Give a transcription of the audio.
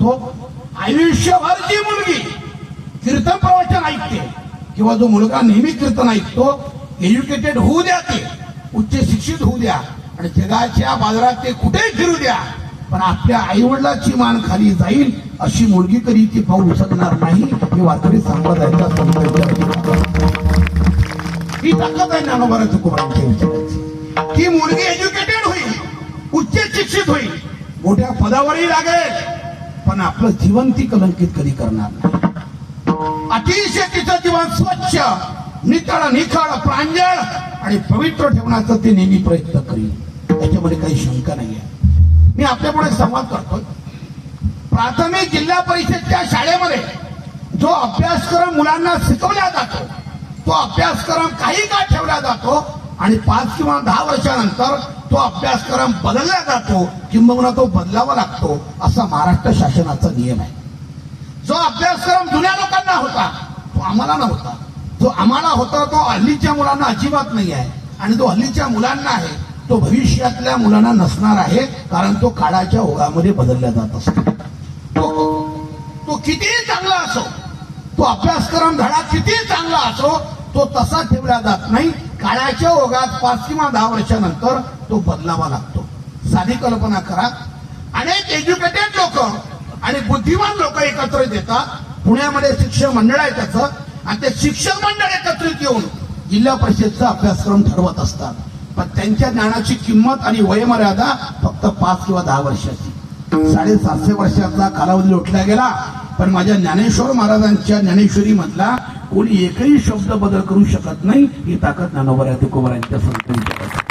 तो आयुष्यभर जी मुलगी कीर्तन प्रवचन ऐकते किंवा जो मुलगा नेहमी कीर्तन ऐकतो एज्युकेटेड होऊ द्या ते उच्च शिक्षित होऊ द्या आणि जगाच्या बाजारात ते कुठेही फिरू द्या पण आपल्या आईवडिलाची मान खाली जाईल अशी मुलगी कधी ती पाहू शकणार नाही हे वारकरी सांगत आहे ही ताकद आहे ज्ञानोबारा तुकोबारांच्या विचाराची ती मुलगी एज्युकेटेड होईल उच्च शिक्षित होईल मोठ्या पदावरही लागेल पण आपलं जीवन ती कलंकित कधी करणार नाही. अतिशय तिचं जीवन स्वच्छ नितळ निखळ प्रांजळ आणि पवित्र ठेवण्याचा ते नेहमी प्रयत्न करील त्याच्यामध्ये काही शंका नाही आहे मी आपल्यापुढे संवाद करतो प्राथमिक जिल्हा परिषदच्या शाळेमध्ये जो अभ्यासक्रम मुलांना शिकवला जातो तो अभ्यासक्रम काही का ठेवला जातो आणि पाच किंवा दहा वर्षानंतर तो अभ्यासक्रम बदलला जातो किंबहुना तो बदलावा लागतो असा महाराष्ट्र शासनाचा नियम आहे. जो अभ्यासक्रम जुन्या लोकांना होता तो आम्हाला नव्हता. जो आम्हाला होता तो हल्लीच्या मुलांना अजिबात नाही आहे. आणि जो हल्लीच्या मुलांना आहे तो भविष्यातल्या मुलांना नसणार आहे कारण तो काळाच्या ओघामध्ये बदलला जात असतो. तो तो कितीही चांगला असो तो अभ्यासक्रम धडा कितीही चांगला असो तो तसा ठेवला जात नाही. काळाच्या ओघात पाच किंवा दहा वर्षानंतर तो बदलावा लागतो. साधी कल्पना करा. अनेक एज्युकेटेड लोक आणि बुद्धिमान लोक एकत्रित येतात. पुण्यामध्ये शिक्षण मंडळ आहे त्याचं. आणि ते शिक्षक मंडळ एकत्रित येऊन जिल्हा परिषदचा अभ्यासक्रम ठरवत असतात. पण त्यांच्या ज्ञानाची किंमत आणि वयमर्यादा फक्त पाच किंवा दहा वर्षाची. साडेसातशे वर्षाचा कालावधी लोटला गेला. पण माझ्या ज्ञानेश्वर महाराजांच्या ज्ञानेश्वरी मधला कोणी एकही शब्द बदल करू शकत नाही ही ताकद ज्ञानोबा तुकोबऱ्यांच्या संतांची